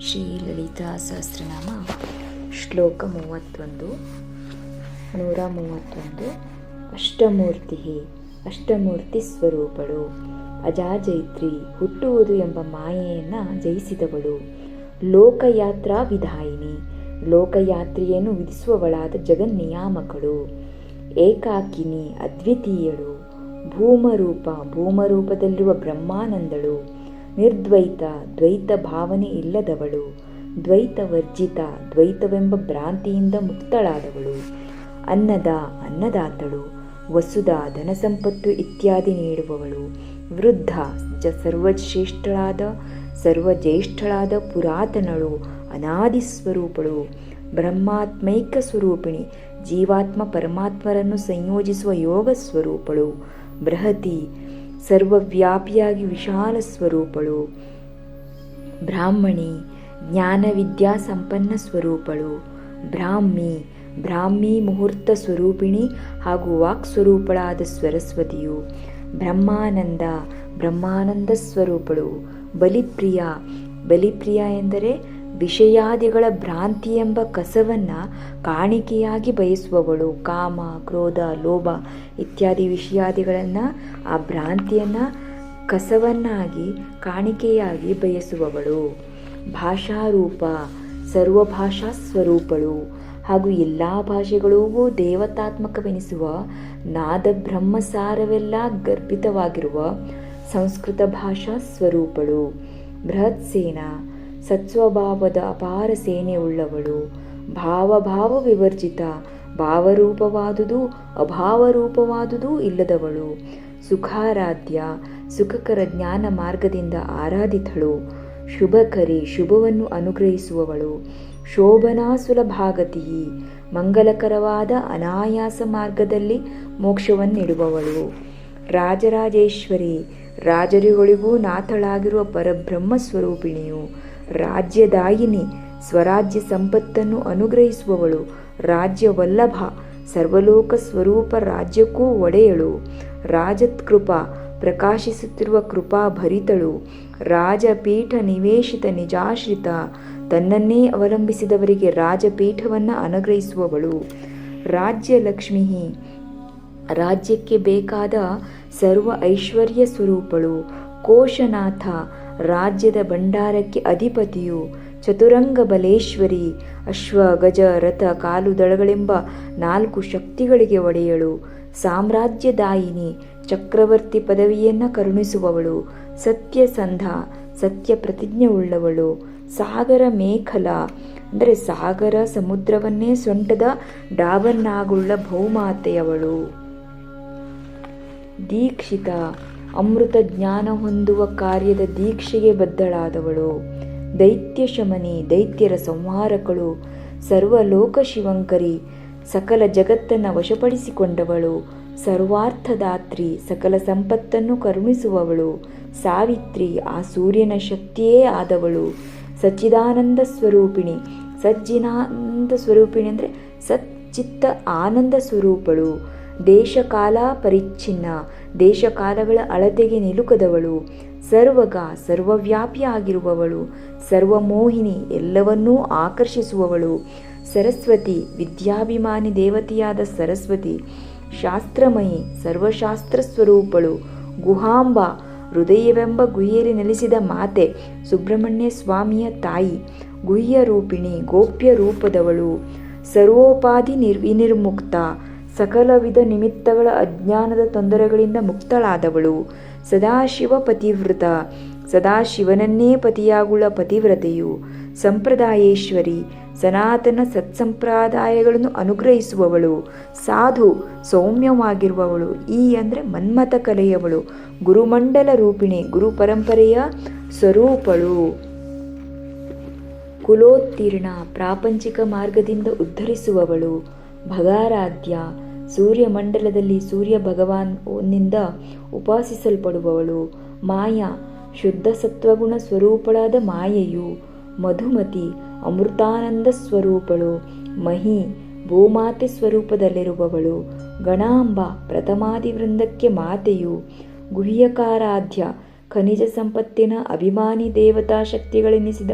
ಶ್ರೀ ಲಲಿತಾ ಸಹಸ್ರನಾಮ ಶ್ಲೋಕ ಮೂವತ್ತೊಂದು, ನೂರ ಮೂವತ್ತೊಂದು. ಅಷ್ಟಮೂರ್ತಿ ಅಷ್ಟಮೂರ್ತಿ ಸ್ವರೂಪಳು. ಅಜಾಜೈತ್ರಿ, ಹುಟ್ಟುವುದು ಎಂಬ ಮಾಯೆಯನ್ನು ಜಯಿಸಿದವಳು. ಲೋಕಯಾತ್ರಾ ವಿಧಾಯಿನಿ. ಲೋಕಯಾತ್ರೆಯನ್ನು ವಿಧಿಸುವವಳಾದ ಜಗನ್ನಿಯಾಮಕಳು. ಏಕಾಕಿನಿ ಅದ್ವಿತೀಯಳು, ಭೂಮರೂಪ ಭೂಮರೂಪದಲ್ಲಿರುವ ಬ್ರಹ್ಮಾನಂದಳು, ನಿರ್ದ್ವೈತ ದ್ವೈತ ಭಾವನೆ ಇಲ್ಲದವಳು, ದ್ವೈತ ವರ್ಜಿತ ದ್ವೈತವೆಂಬ ಭ್ರಾಂತಿಯಿಂದ ಮುಕ್ತಳಾದವಳು, ಅನ್ನದ ಅನ್ನದಾತಳು, ವಸುದ ಧನಸಂಪತ್ತು ಇತ್ಯಾದಿ ನೀಡುವವಳು, ವೃದ್ಧ ಜ ಸರ್ವಶ್ರೇಷ್ಠಳಾದ, ಸರ್ವಜ್ಯೇಷ್ಠಳಾದ ಪುರಾತನಳು ಅನಾದಿ ಸ್ವರೂಪಳು ಬ್ರಹ್ಮಾತ್ಮೈಕ ಸ್ವರೂಪಿಣಿ ಜೀವಾತ್ಮ ಪರಮಾತ್ಮರನ್ನು ಸಂಯೋಜಿಸುವ ಯೋಗ ಸ್ವರೂಪಳು. ಬೃಹತಿ ಸರ್ವವ್ಯಾಪಿಯಾಗಿ ವಿಶಾಲ ಸ್ವರೂಪಳು. ಬ್ರಾಹ್ಮಣಿ ಜ್ಞಾನವಿದ್ಯಾ ಸಂಪನ್ನ ಸ್ವರೂಪಳು. ಬ್ರಾಹ್ಮಿ ಬ್ರಾಹ್ಮಿ ಮುಹೂರ್ತ ಸ್ವರೂಪಿಣಿ ಹಾಗೂ ವಾಕ್ ಸ್ವರೂಪಳಾದ ಸರಸ್ವತಿಯು. ಬ್ರಹ್ಮಾನಂದ ಬ್ರಹ್ಮಾನಂದ ಸ್ವರೂಪಳು. ಬಲಿಪ್ರಿಯ ಬಲಿಪ್ರಿಯ ಎಂದರೆ ವಿಷಯಾದಿಗಳ ಭ್ರಾಂತಿ ಎಂಬ ಕಸವನ್ನು ಕಾಣಿಕೆಯಾಗಿ ಬಯಸುವವಳು. ಕಾಮ, ಕ್ರೋಧ, ಲೋಭ ಇತ್ಯಾದಿ ವಿಷಯಾದಿಗಳನ್ನು ಆ ಭ್ರಾಂತಿಯನ್ನು ಕಸವನ್ನಾಗಿ ಕಾಣಿಕೆಯಾಗಿ ಬಯಸುವವಳು. ಭಾಷಾರೂಪ, ಸರ್ವಭಾಷಾ ಸ್ವರೂಪಳು. ಹಾಗೂ ಎಲ್ಲ ಭಾಷೆಗಳಿಗೂ ದೇವತಾತ್ಮಕವೆನಿಸುವ ನಾದ ಬ್ರಹ್ಮಸಾರವೆಲ್ಲ ಗರ್ಭಿತವಾಗಿರುವ ಸಂಸ್ಕೃತ ಭಾಷಾ ಸ್ವರೂಪಳು. ಬೃಹತ್ ಸೇನಾ ಸತ್ಸ್ವಭಾವದ ಅಪಾರ ಸೇನೆ ಉಳ್ಳವಳು ಭಾವಭಾವ ವಿವರ್ಜಿತ, ಭಾವರೂಪವಾದುದು, ಅಭಾವರೂಪವಾದುದೂ ಇಲ್ಲದವಳು. ಸುಖಾರಾಧ್ಯ, ಸುಖಕರ ಜ್ಞಾನ ಮಾರ್ಗದಿಂದ ಆರಾಧಿತಳು. ಶುಭಕರಿ, ಶುಭವನ್ನು ಅನುಗ್ರಹಿಸುವವಳು. ಶೋಭನಾ ಸುಲಭಾಗತಿ ಮಂಗಲಕರವಾದ ಅನಾಯಾಸ ಮಾರ್ಗದಲ್ಲಿ ಮೋಕ್ಷವನ್ನಿಡುವವಳು. ರಾಜರಾಜೇಶ್ವರಿ, ರಾಜರುಗಳಿಗೂ ನಾಥಳಾಗಿರುವ ಪರಬ್ರಹ್ಮ ಸ್ವರೂಪಿಣಿಯು ರಾಜ್ಯದಾಯಿನಿ, ಸ್ವರಾಜ್ಯ ಸಂಪತ್ತನ್ನು ಅನುಗ್ರಹಿಸುವವಳು. ರಾಜ್ಯವಲ್ಲಭ ಸರ್ವಲೋಕ ಸ್ವರೂಪ ರಾಜ್ಯಕ್ಕೂ ಒಡೆಯಳು. ರಾಜತ್ಕೃಪ, ಪ್ರಕಾಶಿಸುತ್ತಿರುವ ಕೃಪಾ ಭರಿತಳು. ರಾಜಪೀಠ ನಿವೇಶಿತ ನಿಜಾಶ್ರಿತ, ತನ್ನನ್ನೇ ಅವಲಂಬಿಸಿದವರಿಗೆ ರಾಜಪೀಠವನ್ನು ಅನುಗ್ರಹಿಸುವವಳು. ರಾಜ್ಯ ಲಕ್ಷ್ಮೀ ರಾಜ್ಯಕ್ಕೆ ಬೇಕಾದ ಸರ್ವ ಐಶ್ವರ್ಯ ಸ್ವರೂಪಳು. ಕೋಶನಾಥ ರಾಜ್ಯದ ಭಂಡಾರಕ್ಕೆ ಅಧಿಪತಿಯು ಚತುರಂಗ ಬಲೇಶ್ವರಿ ಅಶ್ವ ಗಜ ರಥ ಕಾಲು ದಳಗಳೆಂಬ ನಾಲ್ಕು ಶಕ್ತಿಗಳಿಗೆ ಒಡೆಯಳು. ಸಾಮ್ರಾಜ್ಯದಾಯಿನಿ ಚಕ್ರವರ್ತಿ ಪದವಿಯನ್ನು ಕರುಣಿಸುವವಳು. ಸತ್ಯಸಂಧ ಸತ್ಯ ಪ್ರತಿಜ್ಞೆ ಉಳ್ಳವಳು ಸಾಗರ ಮೇಖಲ, ಅಂದರೆ ಸಾಗರ ಸಮುದ್ರವನ್ನೇ ಸೊಂಟದ ಡಾಬನ್ನಾಗುಳ್ಳ ಭೌಮಾತೆಯವಳು. ದೀಕ್ಷಿತ ಅಮೃತ ಜ್ಞಾನ ಹೊಂದುವ ಕಾರ್ಯದ ದೀಕ್ಷೆಗೆ ಬದ್ಧಳಾದವಳು. ದೈತ್ಯ ಶಮನಿ, ದೈತ್ಯರ ಸಂಹಾರಕಳು, ಸರ್ವಲೋಕ ಶಿವಂಕರಿ, ಸಕಲ ಜಗತ್ತನ್ನು ವಶಪಡಿಸಿಕೊಂಡವಳು, ಸರ್ವಾರ್ಥದಾತ್ರಿ, ಸಕಲ ಸಂಪತ್ತನ್ನು ಕರುಣಿಸುವವಳು, ಸಾವಿತ್ರಿ, ಆ ಸೂರ್ಯನ ಶಕ್ತಿಯೇ ಆದವಳು. ಸಚ್ಚಿದಾನಂದ ಸ್ವರೂಪಿಣಿ, ಸಜ್ಜಿನಾನಂದ ಸ್ವರೂಪಿಣಿ ಅಂದರೆ ಸಚ್ಚಿತ್ತ ಆನಂದ ಸ್ವರೂಪಳು. ದೇಶಕಾಲ ಪರಿಚ್ಛಿನ್ನ ದೇಶಕಾಲಗಳ ಅಳತೆಗೆ ನಿಲುಕದವಳು, ಸರ್ವಗ ಸರ್ವವ್ಯಾಪಿ ಆಗಿರುವವಳು, ಸರ್ವಮೋಹಿನಿ ಎಲ್ಲವನ್ನೂ ಆಕರ್ಷಿಸುವವಳು. ಸರಸ್ವತಿ, ವಿದ್ಯಾಭಿಮಾನಿ ದೇವತೆಯಾದ ಸರಸ್ವತಿ, ಶಾಸ್ತ್ರಮಯಿ, ಸರ್ವಶಾಸ್ತ್ರ ಸ್ವರೂಪಳು, ಗುಹಾಂಬ, ಹೃದಯವೆಂಬ ಗುಹೆಯಲ್ಲಿ ನೆಲೆಸಿದ ಮಾತೆ ಸುಬ್ರಹ್ಮಣ್ಯ ಸ್ವಾಮಿಯ ತಾಯಿ ಗುಹ್ಯ ರೂಪಿಣಿ ಗೋಪ್ಯ ರೂಪದವಳು ಸರ್ವೋಪಾಧಿ ನಿರ್ ವಿನಿರ್ಮುಕ್ತ ಸಕಲ ವಿಧ ನಿಮಿತ್ತಗಳ ಅಜ್ಞಾನದ ತೊಂದರೆಗಳಿಂದ ಮುಕ್ತಳಾದವಳು. ಸದಾಶಿವ ಪತಿವ್ರತ. ಸದಾಶಿವನನ್ನೇ ಪತಿಯಾಗುಳ್ಳ ಪತಿವ್ರತೆಯು. ಸಂಪ್ರದಾಯೇಶ್ವರಿ. ಸನಾತನ ಸತ್ಸಂಪ್ರದಾಯಗಳನ್ನು ಅನುಗ್ರಹಿಸುವವಳು. ಸಾಧು ಸೌಮ್ಯವಾಗಿರುವವಳು. ಈ ಅಂದರೆ ಮನ್ಮಥ ಕಲೆಯವಳು. ಗುರುಮಂಡಲ ರೂಪಿಣಿ. ಗುರು ಪರಂಪರೆಯ ಸ್ವರೂಪಳು. ಕುಲೋತ್ತೀರ್ಣ. ಪ್ರಾಪಂಚಿಕ ಮಾರ್ಗದಿಂದ ಉದ್ಧರಿಸುವವಳು. ಭಗಾರಾಧ್ಯ. ಸೂರ್ಯಮಂಡಲದಲ್ಲಿ ಸೂರ್ಯ ಭಗವಾನ್ನಿಂದ ಉಪಾಸಿಸಲ್ಪಡುವವಳು. ಮಾಯಾ, ಶುದ್ಧ ಸತ್ವಗುಣ ಸ್ವರೂಪಳಾದ ಮಾಯೆಯು ಮಧುಮತಿ, ಅಮೃತಾನಂದ ಸ್ವರೂಪಳು. ಮಹಿ, ಭೂಮಾತೆ ಸ್ವರೂಪದಲ್ಲಿರುವವಳು. ಗಣಾಂಬ ಪ್ರಥಮಾದಿವೃಂದಕ್ಕೆ ಮಾತೆಯು. ಗುಹ್ಯಕಾರಾಧ್ಯ, ಖನಿಜ ಸಂಪತ್ತಿನ ಅಭಿಮಾನಿ ದೇವತಾ ಶಕ್ತಿಗಳೆನಿಸಿದ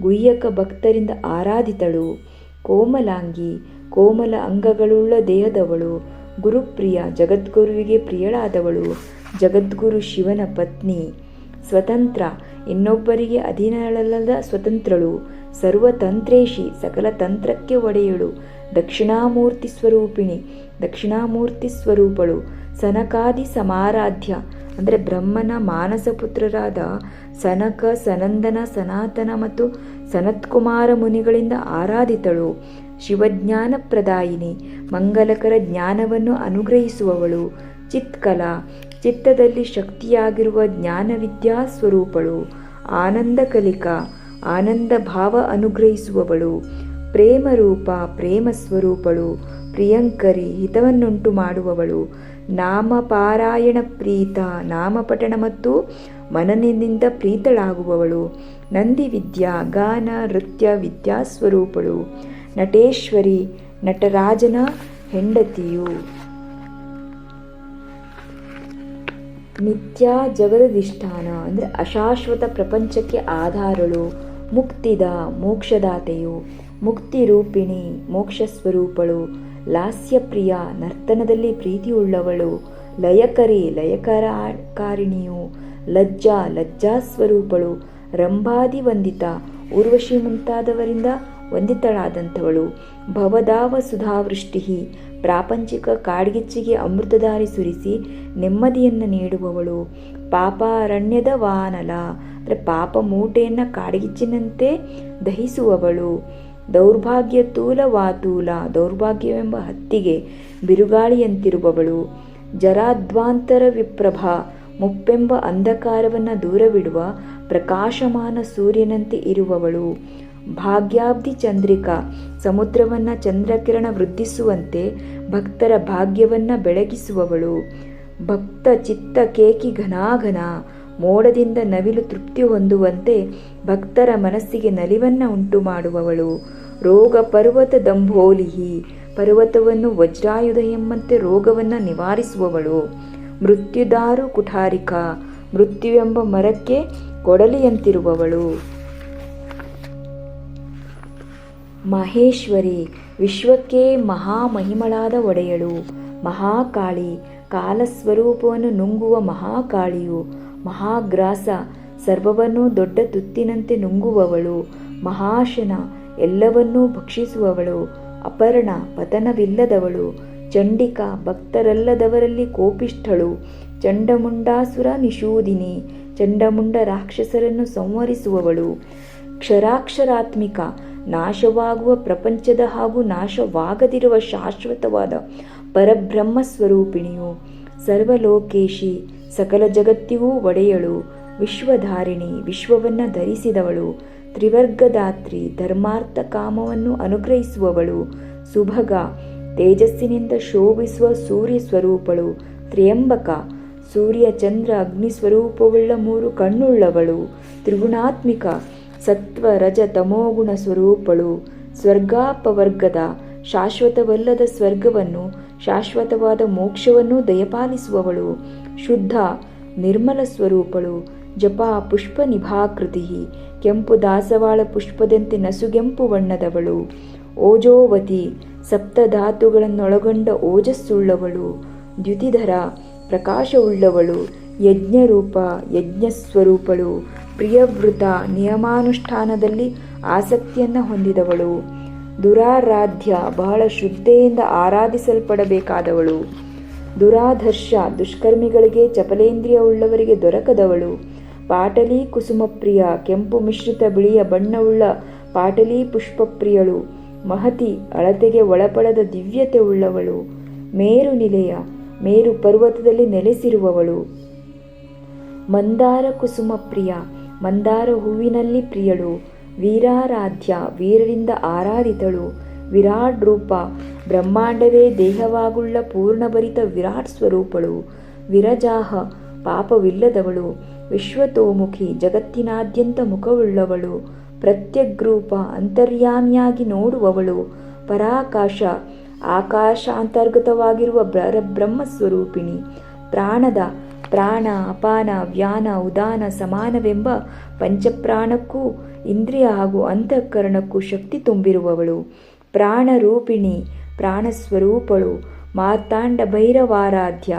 ಗುಹ್ಯಕ ಭಕ್ತರಿಂದ ಆರಾಧಿತಳು. ಕೋಮಲಾಂಗಿ ಕೋಮಲ ಅಂಗಗಳುಳ್ಳ ದೇಹದವಳು, ಗುರುಪ್ರಿಯ ಜಗದ್ಗುರುವಿಗೆ ಪ್ರಿಯಳಾದವಳು, ಜಗದ್ಗುರು ಶಿವನ ಪತ್ನಿ, ಸ್ವತಂತ್ರ, ಇನ್ನೊಬ್ಬರಿಗೆ ಅಧೀನಳಲ್ಲದ ಸ್ವತಂತ್ರಳು, ಸರ್ವತಂತ್ರೇಶಿ ಸಕಲ ತಂತ್ರಕ್ಕೆ ಒಡೆಯಳು, ದಕ್ಷಿಣಾಮೂರ್ತಿ ಸ್ವರೂಪಿಣಿ, ದಕ್ಷಿಣಾಮೂರ್ತಿ ಸ್ವರೂಪಳು, ಸನಕಾದಿ ಸಮಾರಾಧ್ಯ, ಅಂದರೆ ಬ್ರಹ್ಮನ ಮಾನಸ ಪುತ್ರರಾದ ಸನಕ, ಸನಂದನ, ಸನಾತನ ಮತ್ತು ಸನತ್ಕುಮಾರ ಮುನಿಗಳಿಂದ ಆರಾಧಿತಳು. ಶಿವಜ್ಞಾನ ಪ್ರದಾಯಿನಿ ಮಂಗಲಕರ ಜ್ಞಾನವನ್ನು ಅನುಗ್ರಹಿಸುವವಳು, ಚಿತ್ಕಲಾ, ಚಿತ್ತದಲ್ಲಿ ಶಕ್ತಿಯಾಗಿರುವ ಜ್ಞಾನವಿದ್ಯಾ ಸ್ವರೂಪಳು ಆನಂದ ಕಲಿಕಾ ಆನಂದ ಭಾವ ಅನುಗ್ರಹಿಸುವವಳು, ಪ್ರೇಮರೂಪ ಪ್ರೇಮ ಸ್ವರೂಪಳು ಪ್ರಿಯಂಕರಿ ಹಿತವನ್ನುಂಟು ಮಾಡುವವಳು, ನಾಮಪಾರಾಯಣ ಪ್ರೀತ, ನಾಮಪಠಣ ಮತ್ತು ಮನನಿಂದ ಪ್ರೀತಳಾಗುವವಳು ನಂದಿ ವಿದ್ಯಾ ಗಾನ, ನೃತ್ಯ ವಿದ್ಯಾಸ್ವರೂಪಳು ನಟೇಶ್ವರಿ, ನಟರಾಜನ ಹೆಂಡತಿಯು. ನಿತ್ಯ ಜಗದಧಿಷ್ಠಾನ ಅಂದರೆ ಅಶಾಶ್ವತ ಪ್ರಪಂಚಕ್ಕೆ ಆಧಾರಳು, ಮುಕ್ತಿದ ಮೋಕ್ಷದಾತೆಯು, ಮುಕ್ತಿ ರೂಪಿಣಿ, ಮೋಕ್ಷ ಸ್ವರೂಪಳು, ಲಾಸ್ಯಪ್ರಿಯ ನರ್ತನದಲ್ಲಿ ಪ್ರೀತಿಯುಳ್ಳವಳು, ಲಯಕರಿ ಲಯಕರಕಾರಿಣಿಯು, ಲಜ್ಜಾ ಲಜ್ಜಾ ಸ್ವರೂಪಳು ರಂಭಾದಿ ವಂದಿತ ಊರ್ವಶಿ ಮುಂತಾದವರಿಂದ ವಂದಿತಳಾದಂಥವಳು. ಭವದಾವ ಸುಧಾವೃಷ್ಟಿ ಪ್ರಾಪಂಚಿಕ ಕಾಡ್ಗಿಚ್ಚಿಗೆ ಅಮೃತಧಾರಿ ಸುರಿಸಿ ನೆಮ್ಮದಿಯನ್ನು ನೀಡುವವಳು. ಪಾಪಾರಣ್ಯದ ವಾನಲ, ಅಂದರೆ ಪಾಪ ಮೂಟೆಯನ್ನು ಕಾಡ್ಗಿಚ್ಚಿನಂತೆ ದಹಿಸುವವಳು. ದೌರ್ಭಾಗ್ಯ ತೂಲ ವಾತೂಲ ದೌರ್ಭಾಗ್ಯವೆಂಬ ಹತ್ತಿಗೆ ಬಿರುಗಾಳಿಯಂತಿರುವವಳು. ಜರಾಧ್ವಾಂತರ ವಿಪ್ರಭ, ಮುಪ್ಪೆಂಬ ಅಂಧಕಾರವನ್ನು ದೂರವಿಡುವ ಪ್ರಕಾಶಮಾನ ಸೂರ್ಯನಂತೆ ಇರುವವಳು. ಭಾಗ್ಯಾಬ್ಧಿ ಚಂದ್ರಿಕಾ ಸಮುದ್ರವನ್ನು ಚಂದ್ರಕಿರಣ ವೃದ್ಧಿಸುವಂತೆ ಭಕ್ತರ ಭಾಗ್ಯವನ್ನು ಬೆಳಗಿಸುವವಳು. ಭಕ್ತ ಚಿತ್ತ ಕೇಕಿ ಘನಾಘನ, ಮೋಡದಿಂದ ನವಿಲು ತೃಪ್ತಿ ಹೊಂದುವಂತೆ ಭಕ್ತರ ಮನಸ್ಸಿಗೆ ನಲಿವನ್ನು ಉಂಟು ಮಾಡುವವಳು ರೋಗ ಪರ್ವತ ದಂಭೋಲಿಹಿ, ಪರ್ವತವನ್ನು ವಜ್ರಾಯುಧ ಎಂಬಂತೆ ರೋಗವನ್ನು ನಿವಾರಿಸುವವಳು. ಮೃತ್ಯುದಾರು ಕುಠಾರಿಕ, ಮೃತ್ಯುವೆಂಬ ಮರಕ್ಕೆ ಕೊಡಲಿಯಂತಿರುವವಳು. ಮಹೇಶ್ವರಿ, ವಿಶ್ವಕ್ಕೆ ಮಹಾಮಹಿಮಳಾದ ಒಡೆಯಳು. ಮಹಾಕಾಳಿ, ಕಾಲಸ್ವರೂಪವನ್ನು ನುಂಗುವ ಮಹಾಕಾಳಿಯು. ಮಹಾಗ್ರಾಸ, ಸರ್ವವನ್ನೂ ದೊಡ್ಡ ತುತ್ತಿನಂತೆ ನುಂಗುವವಳು. ಮಹಾಶನ, ಎಲ್ಲವನ್ನೂ ಭಕ್ಷಿಸುವವಳು. ಅಪರ್ಣ, ಪತನವಿಲ್ಲದವಳು. ಚಂಡಿಕಾ, ಭಕ್ತರಲ್ಲದವರಲ್ಲಿ ಕೋಪಿಷ್ಠಳು. ಚಂಡಮುಂಡಾಸುರ ನಿಷೂದಿನಿ. ಚಂಡಮುಂಡ ರಾಕ್ಷಸರನ್ನು ಸಂವರಿಸುವವಳು ಕ್ಷರಾಕ್ಷರಾತ್ಮಿಕ ನಾಶವಾಗುವ ಪ್ರಪಂಚದ ಹಾಗೂ ನಾಶವಾಗದಿರುವ ಶಾಶ್ವತವಾದ ಪರಬ್ರಹ್ಮ ಸ್ವರೂಪಿಣಿಯು ಸರ್ವಲೋಕೇಶಿ, ಸಕಲ ಜಗತ್ತಿಗೂ ಒಡೆಯಳು, ವಿಶ್ವಧಾರಿಣಿ, ವಿಶ್ವವನ್ನು ಧರಿಸಿದವಳು, ತ್ರಿವರ್ಗದಾತ್ರಿ, ಧರ್ಮಾರ್ಥ ಕಾಮವನ್ನು ಅನುಗ್ರಹಿಸುವವಳು, ಸುಭಗ, ತೇಜಸ್ಸಿನಿಂದ ಶೋಭಿಸುವ ಸೂರ್ಯ ಸ್ವರೂಪಳು, ತ್ರಿಯಂಬಕ, ಸೂರ್ಯ ಚಂದ್ರ ಅಗ್ನಿ ಸ್ವರೂಪವುಳ್ಳ ಮೂರು ಕಣ್ಣುಳ್ಳವಳು, ತ್ರಿಗುಣಾತ್ಮಿಕ ಸತ್ವ ರಜ ತಮೋಗುಣ ಸ್ವರೂಪಳು ಸ್ವರ್ಗಾಪವರ್ಗದ ಶಾಶ್ವತವಲ್ಲದ ಸ್ವರ್ಗವನ್ನು, ಶಾಶ್ವತವಾದ ಮೋಕ್ಷವನ್ನು ದಯಪಾಲಿಸುವವಳು. ಶುದ್ಧ ನಿರ್ಮಲ ಸ್ವರೂಪಳು ಜಪ ಪುಷ್ಪ ನಿಭಾಕೃತಿ ಕೆಂಪು ದಾಸವಾಳ ಪುಷ್ಪದಂತೆ ನಸುಗೆಂಪು ಬಣ್ಣದವಳು. ಓಜೋವತಿ ಸಪ್ತಧಾತುಗಳನ್ನೊಳಗೊಂಡ ಓಜಸ್ಸುಳ್ಳವಳು. ದ್ಯುತಿಧರ ಪ್ರಕಾಶವುಳ್ಳವಳು. ಯಜ್ಞರೂಪ ಯಜ್ಞಸ್ವರೂಪಳು. ಪ್ರಿಯವೃತ ನಿಯಮಾನುಷ್ಠಾನದಲ್ಲಿ ಆಸಕ್ತಿಯನ್ನು ಹೊಂದಿದವಳು. ದುರಾರಾಧ್ಯ ಬಹಳ ಶ್ರದ್ಧೆಯಿಂದ ಆರಾಧಿಸಲ್ಪಡಬೇಕಾದವಳು. ದುರಾಧರ್ಷ ದುಷ್ಕರ್ಮಿಗಳಿಗೆ ಚಪಲೇಂದ್ರಿಯ ಉಳ್ಳವರಿಗೆ ದೊರಕದವಳು. ಪಾಟಲಿ ಕುಸುಮಪ್ರಿಯ ಕೆಂಪು ಮಿಶ್ರಿತ ಬಿಳಿಯ ಬಣ್ಣವುಳ್ಳ ಪಾಟಲಿ ಪುಷ್ಪಪ್ರಿಯಳು. ಮಹತಿ ಅಳತೆಗೆ ಒಳಪಡದ ದಿವ್ಯತೆ ಉಳ್ಳವಳು ಮೇರು ನಿಲೆಯ, ಮೇರು ಪರ್ವತದಲ್ಲಿ ನೆಲೆಸಿರುವವಳು. ಮಂದಾರ ಕುಸುಮ ಪ್ರಿಯ ಮಂದಾರ ಹೂವಿನಲ್ಲಿ ಪ್ರಿಯಳು, ವೀರಾರಾಧ್ಯ ವೀರರಿಂದ ಆರಾಧಿತಳು. ವಿರಾಟ್ ರೂಪ, ಬ್ರಹ್ಮಾಂಡವೇ ದೇಹವಾಗುಳ್ಳ ಪೂರ್ಣಭರಿತ ವಿರಾಟ್ ಸ್ವರೂಪಳು. ವಿರಜಾಹ, ಪಾಪವಿಲ್ಲದವಳು. ವಿಶ್ವತೋಮುಖಿ, ಜಗತ್ತಿನಾದ್ಯಂತ ಮುಖವುಳ್ಳವಳು. ಪ್ರತ್ಯಗ್ರೂಪ, ಅಂತರ್ಯಾಮಿಯಾಗಿ ನೋಡುವವಳು. ಪರಾಕಾಶ ಆಕಾಶ ಅಂತರ್ಗತವಾಗಿರುವ ಬ್ರಹ್ಮ ಸ್ವರೂಪಿಣಿ ಪ್ರಾಣದ ಪ್ರಾಣ, ಅಪಾನ, ವ್ಯಾನ, ಉದಾನ, ಸಮಾನವೆಂಬ ಪಂಚಪ್ರಾಣಕ್ಕೂ ಇಂದ್ರಿಯ ಹಾಗೂ ಅಂತಃಕರಣಕ್ಕೂ ಶಕ್ತಿ ತುಂಬಿರುವವಳು. ಪ್ರಾಣರೂಪಿಣಿ, ಪ್ರಾಣಸ್ವರೂಪಳು. ಮಾರ್ತಾಂಡ ಭೈರವಾರಾಧ್ಯ,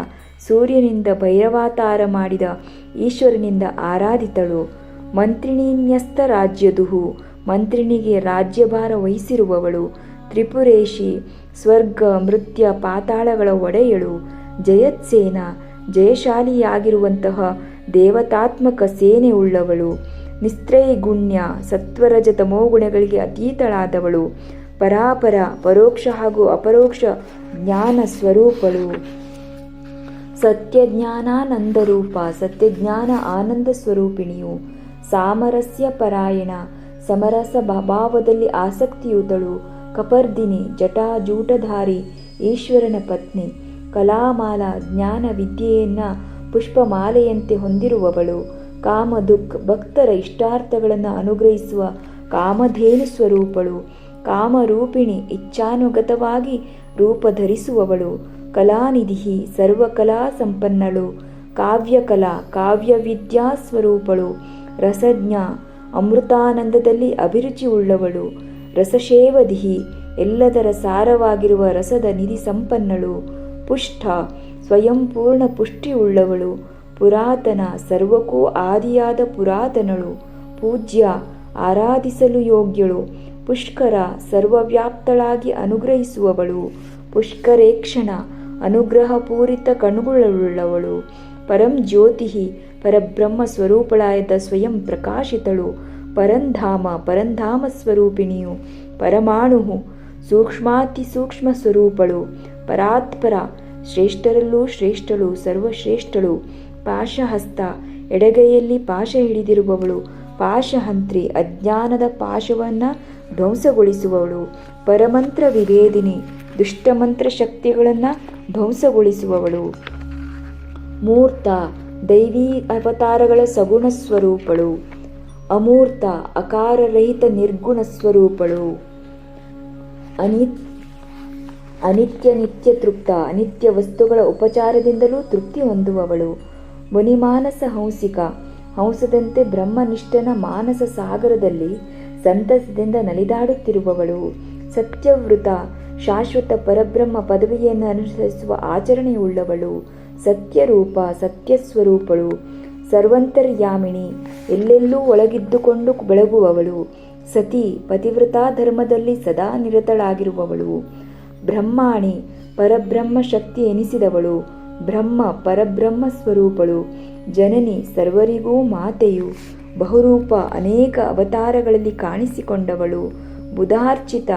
ಸೂರ್ಯನಿಂದ ಭೈರವಾತಾರ ಮಾಡಿದ ಈಶ್ವರನಿಂದ ಆರಾಧಿತಳು. ಮಂತ್ರಿಣಿನ್ಯಸ್ತ ರಾಜ್ಯದುಹು, ಮಂತ್ರಿಣಿಗೆ ರಾಜ್ಯಭಾರ ವಹಿಸಿರುವವಳು. ತ್ರಿಪುರೇಶಿ, ಸ್ವರ್ಗ, ಮೃತ್ಯ, ಪಾತಾಳಗಳ ಒಡೆಯಳು. ಜಯತ್ಸೇನ ಜಯಶಾಲಿಯಾಗಿರುವಂತಹ ದೇವತಾತ್ಮಕ ಸೇನೆ ಉಳ್ಳವಳು ನಿಸ್ತ್ರೈಗುಣ್ಯ ಸತ್ವರಜ ತಮೋಗುಣಗಳಿಗೆ ಅತೀತಳಾದವಳು, ಪರಾಪರ, ಪರೋಕ್ಷ ಹಾಗೂ ಅಪರೋಕ್ಷ ಜ್ಞಾನ ಸ್ವರೂಪಳು. ಸತ್ಯಜ್ಞಾನಾನಂದರೂಪ, ಸತ್ಯಜ್ಞಾನ ಆನಂದ ಸ್ವರೂಪಿಣಿಯು, ಸಾಮರಸ್ಯ ಪರಾಯಣ, ಸಮರಸ ಭಾವದಲ್ಲಿ ಆಸಕ್ತಿಯುತಳು, ಕಪರ್ದಿನಿ, ಜಟಾಜೂಟಧಾರಿ, ಈಶ್ವರನ ಪತ್ನಿ. ಕಲಾಮಾಲ ಜ್ಞಾನ ವಿದ್ಯೆಯನ್ನು ಪುಷ್ಪಮಾಲೆಯಂತೆ ಹೊಂದಿರುವವಳು. ಕಾಮ ದುಃಖ ಭಕ್ತರ ಇಷ್ಟಾರ್ಥಗಳನ್ನು ಅನುಗ್ರಹಿಸುವ ಕಾಮಧೇನು ಸ್ವರೂಪಳು. ಕಾಮರೂಪಿಣಿ ಇಚ್ಛಾನುಗತವಾಗಿ ರೂಪ ಧರಿಸುವವಳು. ಕಲಾನಿಧಿ ಸರ್ವಕಲಾ ಸಂಪನ್ನಳು. ಕಾವ್ಯಕಲಾ ಕಾವ್ಯವಿದ್ಯಾ ಸ್ವರೂಪಳು. ರಸಜ್ಞ ಅಮೃತಾನಂದದಲ್ಲಿ ಅಭಿರುಚಿ ಉಳ್ಳವಳು. ರಸಶೇವದಿಹಿ ಎಲ್ಲದರ ಸಾರವಾಗಿರುವ ರಸದ ನಿಧಿ ಸಂಪನ್ನಳು. ಪುಷ್ಟ ಸ್ವಯಂಪೂರ್ಣ ಪುಷ್ಟಿಯುಳ್ಳವಳು, ಪುರಾತನ ಸರ್ವಕ್ಕೂ ಆದಿಯಾದ ಪುರಾತನಳು, ಪೂಜ್ಯ ಆರಾಧಿಸಲು ಯೋಗ್ಯಳು, ಪುಷ್ಕರ ಸರ್ವವ್ಯಾಪ್ತಳಾಗಿ ಅನುಗ್ರಹಿಸುವವಳು, ಪುಷ್ಕರೇಕ್ಷಣ ಅನುಗ್ರಹಪೂರಿತ ಕಣ್ಗುಳುಳ್ಳವಳು ಪರಂ ಜ್ಯೋತಿ ಪರಬ್ರಹ್ಮ ಸ್ವರೂಪಳಾಯದ ಸ್ವಯಂ ಪ್ರಕಾಶಿತಳು ಪರಂಧಾಮ ಪರಂಧಾಮ ಸ್ವರೂಪಿಣಿಯು ಪರಮಾಣು ಸೂಕ್ಷ್ಮಾತಿ ಸೂಕ್ಷ್ಮ ಸ್ವರೂಪಳು ಪರಾತ್ಪರ, ಶ್ರೇಷ್ಠರಲ್ಲೂ ಶ್ರೇಷ್ಠಳು, ಸರ್ವಶ್ರೇಷ್ಠಳು. ಪಾಶಹಸ್ತ, ಎಡಗೈಯಲ್ಲಿ ಪಾಶ ಹಿಡಿದಿರುವವಳು. ಪಾಶಹಂತ್ರಿ, ಅಜ್ಞಾನದ ಪಾಶವನ್ನು ಧ್ವಂಸಗೊಳಿಸುವವಳು. ಪರಮಂತ್ರ ವಿವೇದಿನಿ, ದುಷ್ಟಮಂತ್ರ ಶಕ್ತಿಗಳನ್ನು ಧ್ವಂಸಗೊಳಿಸುವವಳು. ಮೂರ್ತ, ದೈವಿ ಅವತಾರಗಳ ಸಗುಣ ಸ್ವರೂಪಳು. ಅಮೂರ್ತ, ಅಕಾರರಹಿತ ನಿರ್ಗುಣ ಸ್ವರೂಪಳು. ಅನಿ ಅನಿತ್ಯ ನಿತ್ಯ ತೃಪ್ತ, ಅನಿತ್ಯ ವಸ್ತುಗಳ ಉಪಚಾರದಿಂದಲೂ ತೃಪ್ತಿ ಹೊಂದುವವಳು. ಮುನಿಮಾನಸ ಹಂಸಿಕ, ಹಂಸದಂತೆ ಬ್ರಹ್ಮನಿಷ್ಠನ ಮಾನಸ ಸಾಗರದಲ್ಲಿ ಸಂತಸದಿಂದ ನಲಿದಾಡುತ್ತಿರುವವಳು. ಸತ್ಯವೃತ ಶಾಶ್ವತ ಪರಬ್ರಹ್ಮ ಪದವಿಯನ್ನು ಅನುಸರಿಸುವ ಆಚರಣೆಯುಳ್ಳವಳು. ಸತ್ಯರೂಪ, ಸತ್ಯಸ್ವರೂಪಳು. ಸರ್ವಂತರ್ಯಾಮಿಣಿ ಎಲ್ಲೆಲ್ಲೂ ಒಳಗಿದ್ದುಕೊಂಡು ಬೆಳಗುವವಳು. ಸತಿ ಪತಿವ್ರತಾ ಧರ್ಮದಲ್ಲಿ ಸದಾ ನಿರತಳಾಗಿರುವವಳು. ಬ್ರಹ್ಮಾಣಿ ಪರಬ್ರಹ್ಮ ಶಕ್ತಿ ಎನಿಸಿದವಳು, ಬ್ರಹ್ಮ ಪರಬ್ರಹ್ಮ ಸ್ವರೂಪಳು, ಜನನಿ ಸರ್ವರಿಗೂ ಮಾತೆಯು, ಬಹುರೂಪ ಅನೇಕ ಅವತಾರಗಳಲ್ಲಿ ಕಾಣಿಸಿಕೊಂಡವಳು, ಬುಧಾರ್ಚಿತ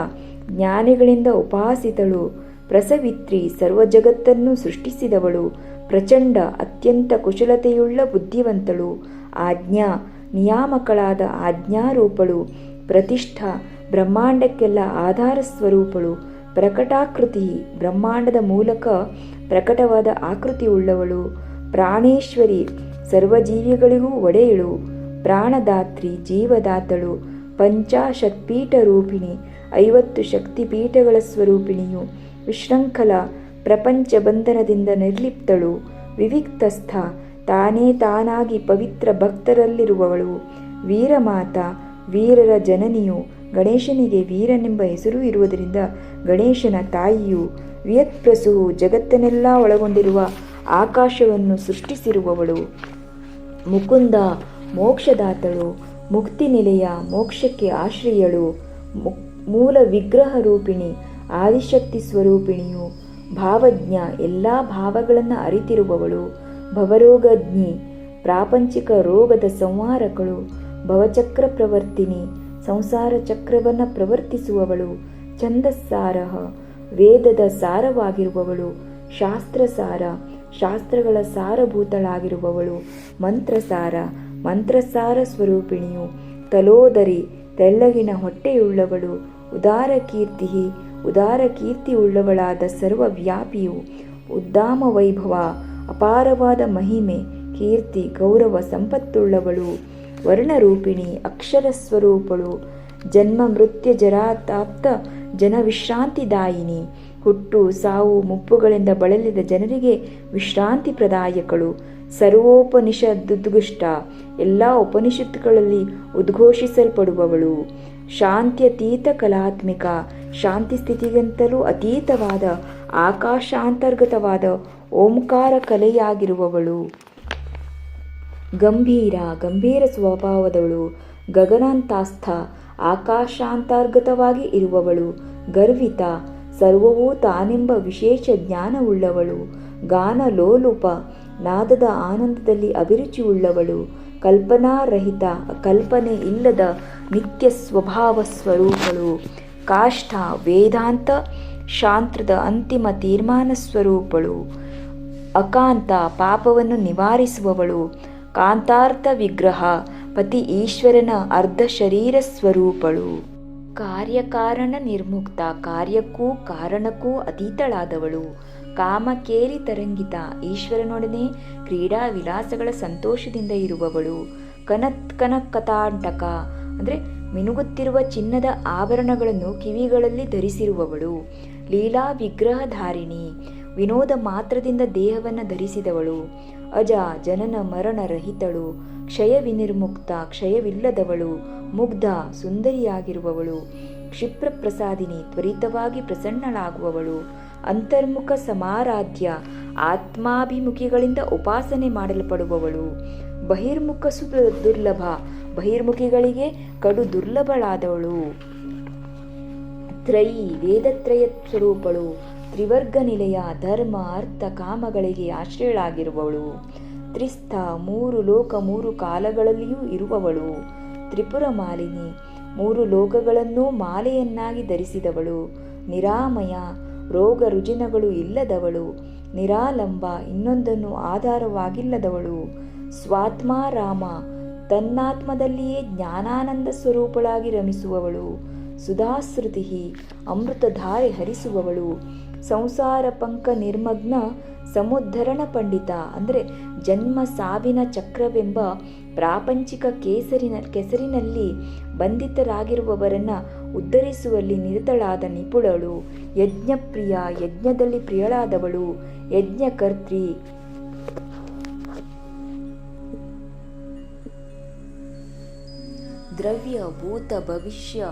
ಜ್ಞಾನಿಗಳಿಂದ ಉಪಾಸಿತಳು, ಪ್ರಸವಿತ್ರಿ ಸರ್ವ ಜಗತ್ತನ್ನು ಸೃಷ್ಟಿಸಿದವಳು, ಪ್ರಚಂಡ ಅತ್ಯಂತ ಕುಶಲತೆಯುಳ್ಳ ಬುದ್ಧಿವಂತಳು, ಆಜ್ಞಾ ನಿಯಾಮಕಳಾದ ಆಜ್ಞಾರೂಪಳು, ಪ್ರತಿಷ್ಠಾ ಬ್ರಹ್ಮಾಂಡಕ್ಕೆಲ್ಲ ಆಧಾರ ಸ್ವರೂಪಳು ಪ್ರಕಟಾಕೃತಿ ಬ್ರಹ್ಮಾಂಡದ ಮೂಲಕ ಪ್ರಕಟವಾದ ಆಕೃತಿ ಉಳ್ಳವಳು. ಪ್ರಾಣೇಶ್ವರಿ, ಸರ್ವಜೀವಿಗಳಿಗೂ ಒಡೆಯಳು. ಪ್ರಾಣದಾತ್ರಿ, ಜೀವದಾತಳು ಪಂಚಾಶತ್ಪೀಠ ರೂಪಿಣಿ, ಐವತ್ತು ಶಕ್ತಿಪೀಠಗಳ ಸ್ವರೂಪಿಣಿಯು, ವಿಶೃಂಖಲ ಪ್ರಪಂಚ ಬಂಧನದಿಂದ ನಿರ್ಲಿಪ್ತಳು. ವಿವಿಕ್ತಸ್ಥ, ತಾನೇ ತಾನಾಗಿ ಪವಿತ್ರ ಭಕ್ತರಲ್ಲಿರುವವಳು. ವೀರಮಾತ, ವೀರರ ಜನನಿಯು ಗಣೇಶನಿಗೆ ವೀರನೆಂಬ ಹೆಸರು ಇರುವುದರಿಂದ ಗಣೇಶನ ತಾಯಿಯು ವಿಯತ್ಪ್ರಸುವು ಜಗತ್ತನ್ನೆಲ್ಲ ಒಳಗೊಂಡಿರುವ ಆಕಾಶವನ್ನು ಸೃಷ್ಟಿಸಿರುವವಳು. ಮುಕುಂದ ಮೋಕ್ಷದಾತಳು. ಮುಕ್ತಿ ನಿಲೆಯ ಮೋಕ್ಷಕ್ಕೆ ಆಶ್ರಯಳು. ಮೂಲ ವಿಗ್ರಹ ರೂಪಿಣಿ, ಆದಿಶಕ್ತಿ ಸ್ವರೂಪಿಣಿಯು ಭಾವಜ್ಞ ಎಲ್ಲ ಭಾವಗಳನ್ನು ಅರಿತಿರುವವಳು. ಭವರೋಗಜ್ಞಿ, ಪ್ರಾಪಂಚಿಕ ರೋಗದ ಸಂಹಾರಕಳು. ಭವಚಕ್ರ ಪ್ರವರ್ತಿನಿ ಸಂಸಾರ ಚಕ್ರವನ್ನು ಪ್ರವರ್ತಿಸುವವಳು ಛಂದಸ್ಸಾರ ವೇದದ ಸಾರವಾಗಿರುವವಳು, ಶಾಸ್ತ್ರಸಾರ, ಶಾಸ್ತ್ರಗಳ ಸಾರಭೂತಳಾಗಿರುವವಳು, ಮಂತ್ರಸಾರ ಮಂತ್ರಸಾರ ಸ್ವರೂಪಿಣಿಯು, ತಲೋದರಿ, ತೆಳ್ಳಗಿನ ಹೊಟ್ಟೆಯುಳ್ಳವಳು ಉದಾರ ಕೀರ್ತಿ ಉದಾರ ಕೀರ್ತಿಯುಳ್ಳವಳಾದ ಸರ್ವವ್ಯಾಪಿಯು ಉದ್ದಾಮ ವೈಭವ ಅಪಾರವಾದ ಮಹಿಮೆ, ಕೀರ್ತಿ, ಗೌರವ, ಸಂಪತ್ತುಳ್ಳವಳು. ವರ್ಣರೂಪಿಣಿ ಅಕ್ಷರ ಸ್ವರೂಪಳು ಜನ್ಮ ಮೃತ್ಯು ಜರಾತಾಪ್ತ ಜನ ವಿಶ್ರಾಂತಿದಾಯಿನಿ, ಹುಟ್ಟು ಸಾವು ಮುಪ್ಪುಗಳಿಂದ ಬಳಲಿದ ಜನರಿಗೆ ವಿಶ್ರಾಂತಿ ಪ್ರದಾಯಕಳು ಸರ್ವೋಪನಿಷದುದ್ಗುಷ್ಟ ಎಲ್ಲ ಉಪನಿಷತ್ತುಗಳಲ್ಲಿ ಉದ್ಘೋಷಿಸಲ್ಪಡುವವಳು. ಶಾಂತ್ಯತೀತ ಕಲಾತ್ಮಿಕ, ಶಾಂತಿ ಸ್ಥಿತಿಗಿಂತಲೂ ಅತೀತವಾದ, ಆಕಾಶಾಂತರ್ಗತವಾದ ಓಂಕಾರ ಕಲೆಯಾಗಿರುವವಳು. ಗಂಭೀರ ಗಂಭೀರ ಸ್ವಭಾವದವಳು, ಗಗನಾಂತಾಸ್ಥ, ಆಕಾಶಾಂತರ್ಗತವಾಗಿ ಇರುವವಳು, ಗರ್ವಿತ, ಸರ್ವವೂ ತಾನೆಂಬ ವಿಶೇಷ ಜ್ಞಾನವುಳ್ಳವಳು ಗಾನ ಲೋಲುಪ ನಾದದ ಆನಂದದಲ್ಲಿ ಅಭಿರುಚಿಯುಳ್ಳವಳು, ಕಲ್ಪನಾರಹಿತ ಕಲ್ಪನೆ ಇಲ್ಲದ ನಿತ್ಯ ಸ್ವಭಾವ ಸ್ವರೂಪಳು, ಕಾಷ್ಠ, ವೇದಾಂತ ಶಾಂತ್ರದ ಅಂತಿಮ ತೀರ್ಮಾನ ಸ್ವರೂಪಳು, ಅಕಾಂತ ಪಾಪವನ್ನು ನಿವಾರಿಸುವವಳು ಕಾಂತಾರ್ಥ ವಿಗ್ರಹ ಪತಿ ಈಶ್ವರನ ಅರ್ಧ ಶರೀರ ಸ್ವರೂಪಳು. ಕಾರ್ಯಕಾರಣ ನಿರ್ಮುಕ್ತ, ಕಾರ್ಯಕ್ಕೂ ಕಾರಣಕ್ಕೂ ಅತೀತಳಾದವಳು. ಕಾಮಕೇರಿ ತರಂಗಿತ, ಈಶ್ವರನೊಡನೆ ಕ್ರೀಡಾ ವಿಲಾಸಗಳ ಸಂತೋಷದಿಂದ ಇರುವವಳು. ಕನತ್ ಕಥಾಂಟಕ, ಅಂದರೆ ಮಿನುಗುತ್ತಿರುವ ಚಿನ್ನದ ಆಭರಣಗಳನ್ನು ಕಿವಿಗಳಲ್ಲಿ ಧರಿಸಿರುವವಳು. ಲೀಲಾ ವಿಗ್ರಹಧಾರಿಣಿ, ವಿನೋದ ಮಾತ್ರದಿಂದ ದೇಹವನ್ನು ಧರಿಸಿದವಳು. ಅಜ ಜನನ ಮರಣ ರಹಿತಳು ಕ್ಷಯ ವಿನಿರ್ಮುಕ್ತ ಕ್ಷಯವಿಲ್ಲದವಳು, ಮುಗ್ಧ, ಸುಂದರಿಯಾಗಿರುವವಳು ಕ್ಷಿಪ್ರ ಪ್ರಸಾದಿನಿ ತ್ವರಿತವಾಗಿ ಪ್ರಸನ್ನಳಾಗುವವಳು, ಅಂತರ್ಮುಖ ಸಮಾರಾಧ್ಯ, ಆತ್ಮಾಭಿಮುಖಿಗಳಿಂದ ಉಪಾಸನೆ ಮಾಡಲ್ಪಡುವವಳು, ಬಹಿರ್ಮುಖ ಸು ದುರ್ಲಭ, ಬಹಿರ್ಮುಖಿಗಳಿಗೆ ಕಡು ದುರ್ಲಭಳಾದವಳು. ತ್ರಯಿ ವೇದತ್ರಯ ಸ್ವರೂಪಳು ತ್ರಿವರ್ಗ ನಿಲಯ ಧರ್ಮ, ಅರ್ಥ, ಕಾಮಗಳಿಗೆ ಆಶ್ರಯಳಾಗಿರುವವಳು. ತ್ರಿಸ್ಥ, ಮೂರು ಲೋಕ, ಮೂರು ಕಾಲಗಳಲ್ಲಿಯೂ ಇರುವವಳು. ತ್ರಿಪುರ ಮಾಲಿನಿ, ಮೂರು ಲೋಕಗಳನ್ನೂ ಮಾಲೆಯನ್ನಾಗಿ ಧರಿಸಿದವಳು. ನಿರಾಮಯ, ರೋಗ ರುಜಿನಗಳು ಇಲ್ಲದವಳು. ನಿರಾಲಂಬ, ಇನ್ನೊಂದನ್ನು ಆಧಾರವಾಗಿಲ್ಲದವಳು. ಸ್ವಾತ್ಮಾರಾಮ, ತನ್ನಾತ್ಮದಲ್ಲಿಯೇ ಜ್ಞಾನಾನಂದ ಸ್ವರೂಪಳಾಗಿ ರಮಿಸುವವಳು. ಸುಧಾಶ್ರುತಿ ಅಮೃತಧಾರೆ ಹರಿಸುವವಳು. ಸಂಸಾರ ಪಂಕ ನಿರ್ಮಗ್ನ ಸಮುದ್ಧರಣ ಪಂಡಿತ. ಅಂದರೆ ಜನ್ಮ ಸಾವಿನ ಚಕ್ರವೆಂಬ ಪ್ರಾಪಂಚಿಕ ಕೇಸರಿನ, ಕೆಸರಿನಲ್ಲಿ ಬಂಧಿತರಾಗಿರುವವರನ್ನು ಉದ್ಧರಿಸುವಲ್ಲಿ ನಿರತಳಾದ ನಿಪುಣಳು. ಯಜ್ಞಪ್ರಿಯ, ಯಜ್ಞದಲ್ಲಿ ಪ್ರಿಯಳಾದವಳು. ಯಜ್ಞಕರ್ತ್ರಿ. ದ್ರವ್ಯ, ಭೂತ, ಭವಿಷ್ಯ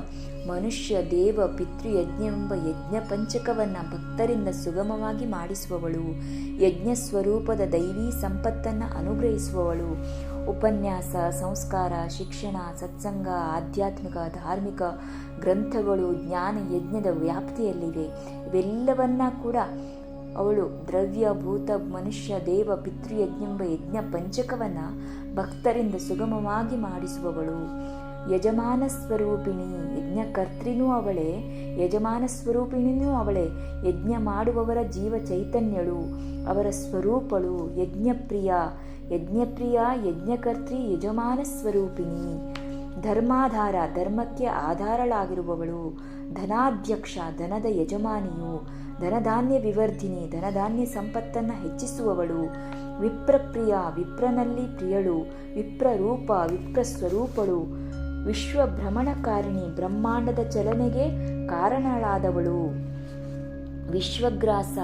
ಮನುಷ್ಯ ದೇವ ಪಿತೃಯಜ್ಞವೆಂಬ ಯಜ್ಞ ಪಂಚಕವನ್ನು ಭಕ್ತರಿಂದ ಸುಗಮವಾಗಿ ಮಾಡಿಸುವವಳು. ಯಜ್ಞ ಸ್ವರೂಪದ ದೈವೀ ಸಂಪತ್ತನ್ನು ಅನುಗ್ರಹಿಸುವವಳು. ಉಪನ್ಯಾಸ, ಸಂಸ್ಕಾರ, ಶಿಕ್ಷಣ, ಸತ್ಸಂಗ, ಆಧ್ಯಾತ್ಮಿಕ, ಧಾರ್ಮಿಕ ಗ್ರಂಥಗಳು ಜ್ಞಾನ ಯಜ್ಞದ ವ್ಯಾಪ್ತಿಯಲ್ಲಿವೆ. ಇವೆಲ್ಲವನ್ನ ಕೂಡ ಅವಳು ದ್ರವ್ಯ, ಭೂತ, ಮನುಷ್ಯ, ದೇವ ಪಿತೃಯಜ್ಞೆಂಬ ಯಜ್ಞ ಪಂಚಕವನ್ನು ಭಕ್ತರಿಂದ ಸುಗಮವಾಗಿ ಮಾಡಿಸುವವಳು. ಯಜಮಾನ ಸ್ವರೂಪಿಣಿ ಯಜ್ಞಕರ್ತ್ರಿನೂ ಅವಳೇ ಯಜಮಾನ ಸ್ವರೂಪಿಣಿನೂ ಅವಳೇ. ಯಜ್ಞ ಮಾಡುವವರ ಜೀವ ಚೈತನ್ಯಳು, ಅವರ ಸ್ವರೂಪಳು ಯಜ್ಞಪ್ರಿಯ. ಯಜ್ಞಪ್ರಿಯ, ಯಜ್ಞಕರ್ತ್ರಿ ಯಜಮಾನ ಸ್ವರೂಪಿಣಿ ಧರ್ಮಾಧಾರ, ಧರ್ಮಕ್ಕೆ ಆಧಾರಳಾಗಿರುವವಳು. ಧನಾಧ್ಯಕ್ಷ, ಧನದ ಯಜಮಾನಿಯು. ಧನಧಾನ್ಯ ವಿವರ್ಧಿನಿ ಧನಧಾನ್ಯ ಸಂಪತ್ತನ್ನು ಹೆಚ್ಚಿಸುವವಳು. ವಿಪ್ರಪ್ರಿಯ, ವಿಪ್ರನಲ್ಲಿ ಪ್ರಿಯಳು. ವಿಪ್ರರೂಪ ವಿಪ್ರ ಸ್ವರೂಪಳು ವಿಶ್ವ ಭ್ರಮಣಕಾರಿಣಿ ಬ್ರಹ್ಮಾಂಡದ ಚಲನೆಗೆ ಕಾರಣಳಾದವಳು. ವಿಶ್ವಗ್ರಾಸ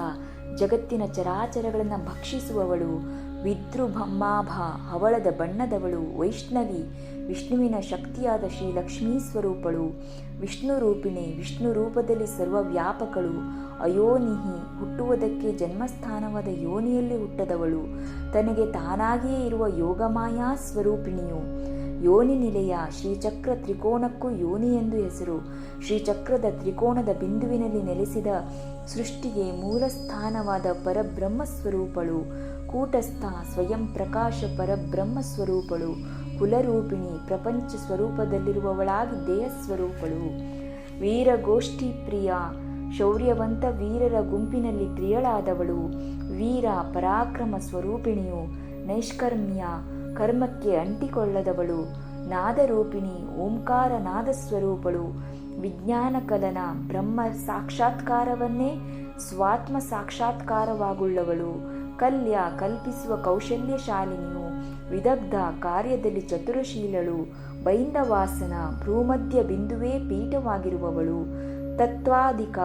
ಜಗತ್ತಿನ ಚರಾಚರಗಳನ್ನು ಭಕ್ಷಿಸುವವಳು. ವಿದ್ರುಭಮ್ಮಾಭ ಹವಳದ ಬಣ್ಣದವಳು. ವೈಷ್ಣವಿ ವಿಷ್ಣುವಿನ ಶಕ್ತಿಯಾದ ಶ್ರೀ ಲಕ್ಷ್ಮೀ ಸ್ವರೂಪಳು ವಿಷ್ಣು ರೂಪಿಣಿ ವಿಷ್ಣು ರೂಪದಲ್ಲಿ ಸರ್ವವ್ಯಾಪಕಳು. ಅಯೋನಿಹಿ ಹುಟ್ಟುವುದಕ್ಕೆ ಜನ್ಮಸ್ಥಾನವಾದ ಯೋನಿಯಲ್ಲಿ ಹುಟ್ಟದವಳು. ತನಗೆ ತಾನಾಗಿಯೇ ಇರುವ ಯೋಗಮಾಯಾ ಸ್ವರೂಪಿಣಿಯು ಯೋನಿ ನೆಲೆಯ ಶ್ರೀಚಕ್ರ ತ್ರಿಕೋಣಕ್ಕೂ ಯೋನಿ ಎಂದು ಹೆಸರು. ಶ್ರೀಚಕ್ರದ ತ್ರಿಕೋಣದ ಬಿಂದುವಿನಲ್ಲಿ ನೆಲೆಸಿದ ಸೃಷ್ಟಿಗೆ ಮೂಲಸ್ಥಾನವಾದ ಪರಬ್ರಹ್ಮ ಸ್ವರೂಪಳು ಕೂಟಸ್ಥ ಸ್ವಯಂ ಪ್ರಕಾಶ ಪರಬ್ರಹ್ಮ ಸ್ವರೂಪಳು ಕುಲರೂಪಿಣಿ ಪ್ರಪಂಚ ಸ್ವರೂಪದಲ್ಲಿರುವವಳಾಗಿ ದೇಹ ಸ್ವರೂಪಳು ವೀರಗೋಷ್ಠಿ ಪ್ರಿಯ, ಶೌರ್ಯವಂತ ವೀರರ ಗುಂಪಿನಲ್ಲಿ ಪ್ರಿಯಳಾದವಳು ವೀರ ಪರಾಕ್ರಮ ಸ್ವರೂಪಿಣಿಯು, ನೈಷ್ಕರ್ಮ್ಯ ಕರ್ಮಕ್ಕೆ ಅಂಟಿಕೊಳ್ಳದವಳು, ನಾದರೂಪಿಣಿ ಓಂಕಾರ ನಾದ ಸ್ವರೂಪಳು ವಿಜ್ಞಾನ ಕಲನ ಬ್ರಹ್ಮ ಸಾಕ್ಷಾತ್ಕಾರವನ್ನೇ ಸ್ವಾತ್ಮ ಸಾಕ್ಷಾತ್ಕಾರವಾಗುಳ್ಳವಳು. ಕಲ್ಯ ಕಲ್ಪಿಸುವ ಕೌಶಲ್ಯಶಾಲಿನಿಯು ವಿದಗ್ಧ ಕಾರ್ಯದಲ್ಲಿ ಚತುರಶೀಲಳು. ಬೈಂದವಾಸನ ಭ್ರೂಮಧ್ಯ ಬಿಂದುವೇ ಪೀಠವಾಗಿರುವವಳು. ತತ್ವಾಧಿಕ.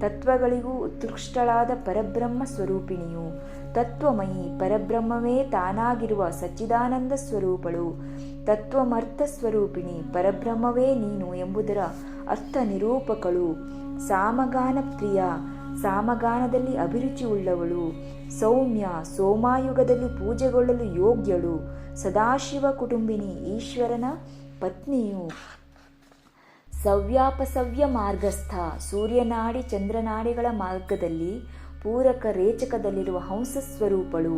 ತತ್ವಗಳಿಗೂ ಉತ್ಕೃಷ್ಟಳಾದ ಪರಬ್ರಹ್ಮ ಸ್ವರೂಪಿಣಿಯು. ತತ್ವಮಯಿ ಪರಬ್ರಹ್ಮವೇ ತಾನಾಗಿರುವ ಸಚ್ಚಿದಾನಂದ ಸ್ವರೂಪಳು. ತತ್ವಮರ್ಥ ಸ್ವರೂಪಿಣಿ ಪರಬ್ರಹ್ಮವೇ ನೀನು ಎಂಬುದರ ಅರ್ಥ ನಿರೂಪಕಳು. ಸಾಮಗಾನ ಪ್ರಿಯ, ಸಾಮಗಾನದಲ್ಲಿ ಅಭಿರುಚಿ ಉಳ್ಳವಳು. ಸೌಮ್ಯ, ಸೋಮಾಯುಗದಲ್ಲಿ ಪೂಜೆಗೊಳ್ಳಲು ಯೋಗ್ಯಳು. ಸದಾಶಿವ ಕುಟುಂಬಿನಿ ಈಶ್ವರನ ಪತ್ನಿಯು. ಸವ್ಯಾಪಸವ್ಯ ಮಾರ್ಗಸ್ಥ ಸೂರ್ಯನಾಡಿ ಚಂದ್ರನಾಡಿಗಳ ಮಾರ್ಗದಲ್ಲಿ ಪೂರಕ ರೇಚಕದಲ್ಲಿರುವ ಹಂಸ ಸ್ವರೂಪಳು